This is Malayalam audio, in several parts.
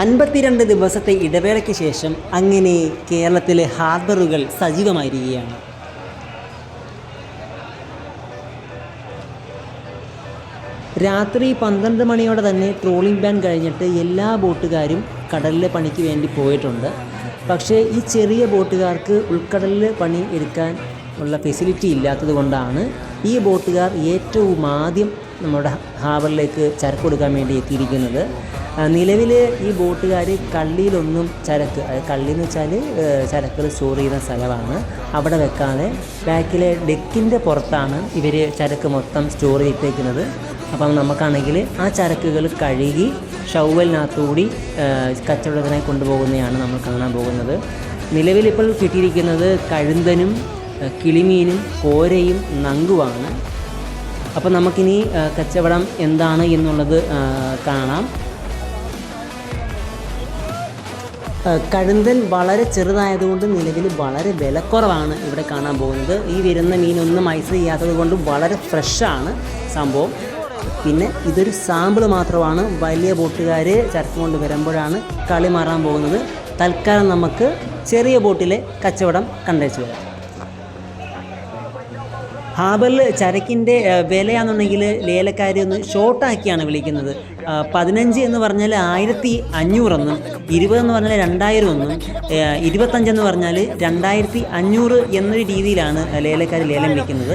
അൻപത്തിരണ്ട് ദിവസത്തെ ഇടവേളയ്ക്ക് ശേഷം അങ്ങനെ കേരളത്തിലെ ഹാർബറുകൾ സജീവമായിരിക്കുകയാണ്. രാത്രി പന്ത്രണ്ട് മണിയോടെ തന്നെ ട്രോളിംഗ് ബാൻ കഴിഞ്ഞിട്ട് എല്ലാ ബോട്ടുകാരും കടലിലെ പണിക്ക് വേണ്ടി പോയിട്ടുണ്ട്. പക്ഷേ ഈ ചെറിയ ബോട്ടുകാർക്ക് ഉൾക്കടലിൽ പണി എടുക്കാൻ ഉള്ള ഫെസിലിറ്റി ഇല്ലാത്തത് കൊണ്ടാണ് ഈ ബോട്ടുകാർ ഏറ്റവും ആദ്യം നമ്മുടെ ഹാബറിലേക്ക് ചരക്ക് കൊടുക്കാൻ വേണ്ടി എത്തിയിരിക്കുന്നത്. നിലവിൽ ഈ ബോട്ടുകാർ കള്ളിയിലൊന്നും ചരക്ക് കള്ളി എന്ന് വെച്ചാൽ ചരക്കുകൾ സ്റ്റോർ ചെയ്യുന്ന സ്ഥലമാണ്. അവിടെ വെക്കാതെ ബാക്കിലെ ഡെക്കിന്റെ പുറത്താണ് ഇവർ ചരക്ക് മൊത്തം സ്റ്റോർ ചെയ്തേക്കുന്നത്. അപ്പം നമുക്കാണെങ്കിൽ ആ ചരക്കുകൾ കഴുകി ഷൗവലിനകത്തുകൂടി കച്ചവടത്തിനായി കൊണ്ടുപോകുന്നതാണ് നമ്മൾ കാണാൻ പോകുന്നത്. നിലവിലിപ്പോൾ കിട്ടിയിരിക്കുന്നത് കഴുന്തനും കിളിമീനും കോരയും നങ്കുവാണ്. അപ്പോൾ നമുക്കിനി കച്ചവടം എന്താണ് എന്നുള്ളത് കാണാം. ഏഹ് കഴുന്തൻ വളരെ ചെറുതായതുകൊണ്ട് നിലവിൽ വളരെ വിലക്കുറവാണ് ഇവിടെ കാണാൻ പോകുന്നത്. ഈ വരുന്ന മീനൊന്നും ഐസ് ചെയ്യാത്തത് കൊണ്ട് വളരെ ഫ്രഷാണ് സംഭവം. പിന്നെ ഇതൊരു സാമ്പിൾ മാത്രമാണ്. വലിയ ബോട്ടുകാർ ചരക്ക് കൊണ്ട് വരുമ്പോഴാണ് കളി മാറാൻ പോകുന്നത്. തൽക്കാലം നമുക്ക് ചെറിയ ബോട്ടിലെ കച്ചവടം കണ്ടേച്ചു വരാം. ഹാബറിൽ ചരക്കിന്റെ വിലയാണെന്നുണ്ടെങ്കിൽ ലേലക്കാർ ഒന്ന് ഷോർട്ടാക്കിയാണ് വിളിക്കുന്നത്. പതിനഞ്ച് എന്ന് പറഞ്ഞാൽ ആയിരത്തി അഞ്ഞൂറെന്നും ഇരുപത് എന്ന് പറഞ്ഞാൽ രണ്ടായിരം എന്നും ഇരുപത്തഞ്ചെന്ന് പറഞ്ഞാൽ രണ്ടായിരത്തി അഞ്ഞൂറ് എന്നൊരു രീതിയിലാണ് ലേലക്കാർ ലേലം വിളിക്കുന്നത്.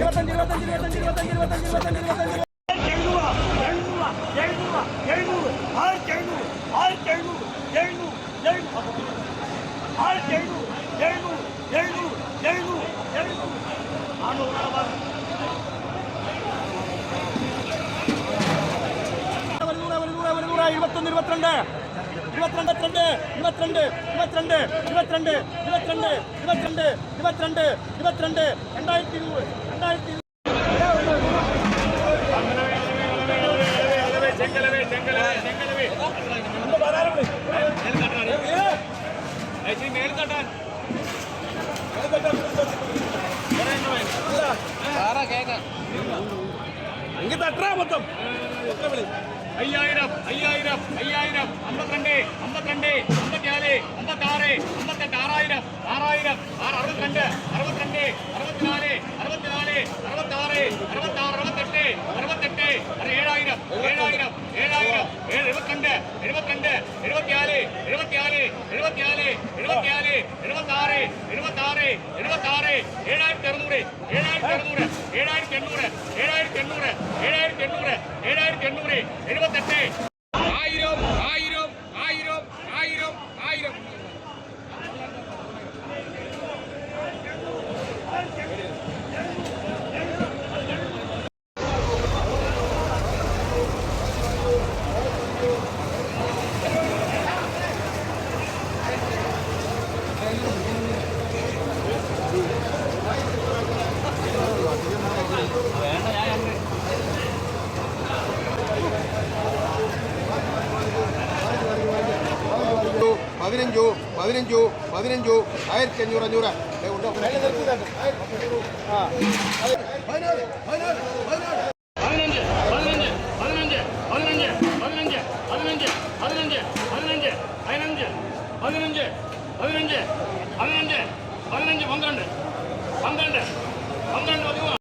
ഇരുപത്തൊന്ന് ഇരുപത്തിരണ്ട്. ഇരുപത്തിരണ്ട് ഇരുപത്തിരണ്ട് ഇരുപത്തിരണ്ട് ഇരുപത്തിരണ്ട് ഇരുപത്തിരണ്ട് ഇരുപത്തിരണ്ട് ഇരുപത്തിരണ്ട് ഇരുപത്തിരണ്ട്. രണ്ടായിരത്തി രണ്ടായിരത്തി അങ്ങ് തട്ടാ മൊത്തം? അയ്യായിരം അയ്യായിരം അയ്യായിരം അമ്പത്തിരണ്ട് അമ്പത്തിരണ്ട് അമ്പത്തിനാല് അമ്പത്താറ് അമ്പത്തെട്ട് ആറായിരം ആറായിരം ആറ് അറുപത്തിരണ്ട് അറുപത്തിരണ്ട് അറുപത്തിനാല് അറുപത്തിനാല് അറുപത്താറ് അറുപത്താറ് അറുപത്തെട്ട് അറുപത്തെട്ട് ഏഴായിരം ഏഴായിരം ഏഴായിരം ഏഴ് എഴുപത്തിരണ്ട് എഴുപത്തിരണ്ട് എഴുപത്തിനാല് എഴുപത്തിനാല് എഴുപത്തിനാല് എഴുപത്തിനാല് ഏഴായിരത്തി അറുന്നൂറ് ഏഴായിരത്തി അറുന്നൂറ് ഏഴായിരത്തി എണ്ണൂറ് ഏഴായിരത്തി എണ്ണൂറ് ഏഴായിരത്തി എണ്ണൂറ് ഏഴായിരത്തി എണ്ണൂറ് എഴുപത്തെട്ട്. ആയിരം ആയിരം ആയിരം ആയിരം ആയിരം. പതിനഞ്ചു പതിനഞ്ചു പതിനഞ്ചു ആയിരത്തി അഞ്ഞൂറ്. അഞ്ഞൂറ് പതിനഞ്ച് പതിനഞ്ച് പതിനഞ്ച് പതിനഞ്ച് പന്ത്രണ്ട് പന്ത്രണ്ട് പന്ത്രണ്ട്